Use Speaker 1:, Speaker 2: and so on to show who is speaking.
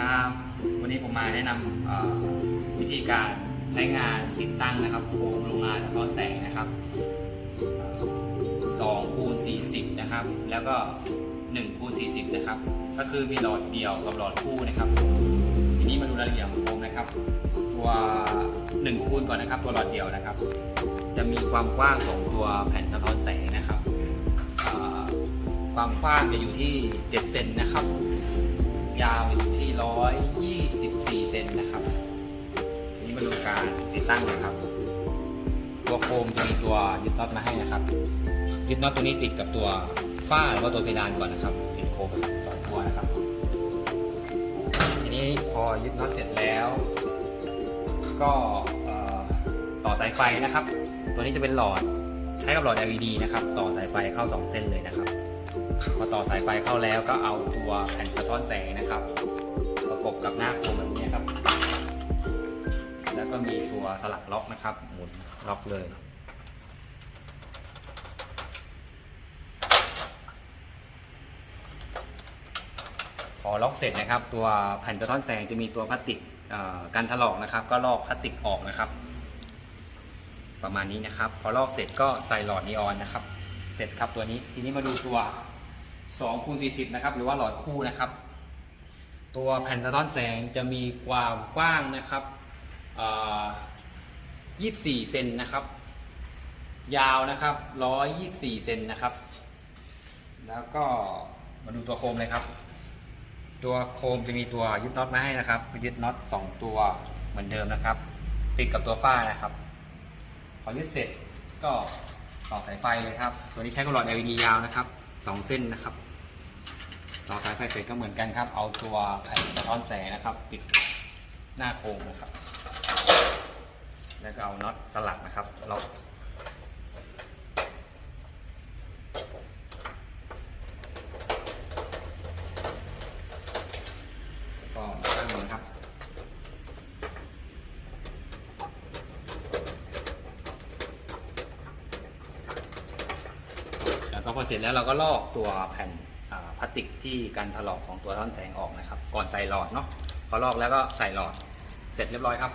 Speaker 1: ครับวันนี้ผมมาแนะนำวิธีการใช้งานติดตั้งนะครับโคมโรงงานสะท้อนแสงนะครับ2คูณ40 นะครับ แล้วก็1คูณ40 นะครับ ก็คือมีหลอดเดียวกับหลอดคู่นะครับ ทีนี้มาดูรายละเอียดของโคมนะครับ ตัว1คูณก่อนนะครับ ตัวหลอดเดียวนะครับ จะมีความกว้างของตัวแผ่นสะท้อนแสงนะครับ ความกว้างจะอยู่ที่ 7 เซนนะครับ ยาวอยู่ ที่124 เซนนะครับ ทีนี้มาดูการติดตั้งนะครับ ตัวโคมจะมีตัวยึดน็อตมาให้นะครับ ยึดน็อตตัวนี้ติดกับตัวฝ้าหรือว่าตัวเพดานก่อนนะครับ ติดโคมสองตัวนะครับ ทีนี้พอยึดน็อตเสร็จแล้ว ก็ต่อสายไฟนะครับ ตัวนี้จะเป็นหลอดใช้กับหลอด LED นะครับ ต่อสายไฟเข้า 2 เส้นเลยนะครับ พอต่อสายไฟเข้าแล้วก็เอาตัวแผ่นสะท้อนแสงนะครับ ประกบกับหน้าโคมแบบนี้ครับ แล้วก็มีตัวสลักล็อกนะครับ หมุนล็อกเลยพอล็อกเสร็จนะครับ ตัวแผ่นสะท้อนแสงจะมีตัวพลาสติกกันถลอกนะครับ ก็ลอกพลาสติกออกนะครับ ประมาณนี้นะครับ พอลอกเสร็จก็ใส่หลอดนีออนนะครับ เสร็จครับตัวนี้ทีนี้มาดูตัว2คูณ40นะครับหรือว่าหลอดคู่นะครับ ตัวแผ่นสะท้อนแสงจะมีความกว้างนะครับ24 เซนนะครับ ยาวนะครับ 124 เซนนะครับ แล้วก็มาดูตัวโคมเลยครับ ตัวโคมจะมีตัวยึดน็อตมาให้นะครับ ยึดน็อต2ตัวเหมือนเดิมนะครับ ติดกับตัวฝ้านะครับ พอยึดเสร็จก็ต่อสายไฟเลยครับ ตัวนี้ใช้กับหลอด LED ยาวนะครับ 2 เส้นนะครับ ต่อสายไฟเสร็จก็เหมือนกันครับ เอาตัวแผ่นสะท้อนแสงนะครับ ปิดหน้าโคมนะครับ แล้วก็เอาน็อตสลักนะครับล็อกก็ตั้งเลยครับแล้วก็พอเสร็จแล้วเราก็ลอกตัวแผ่น พลาสติกที่กันถลอกของตัวท่อนแสงออกนะครับ ก่อนใส่หลอดเนาะพอลอกแล้วก็ใส่หลอดเสร็จเรียบร้อยครับ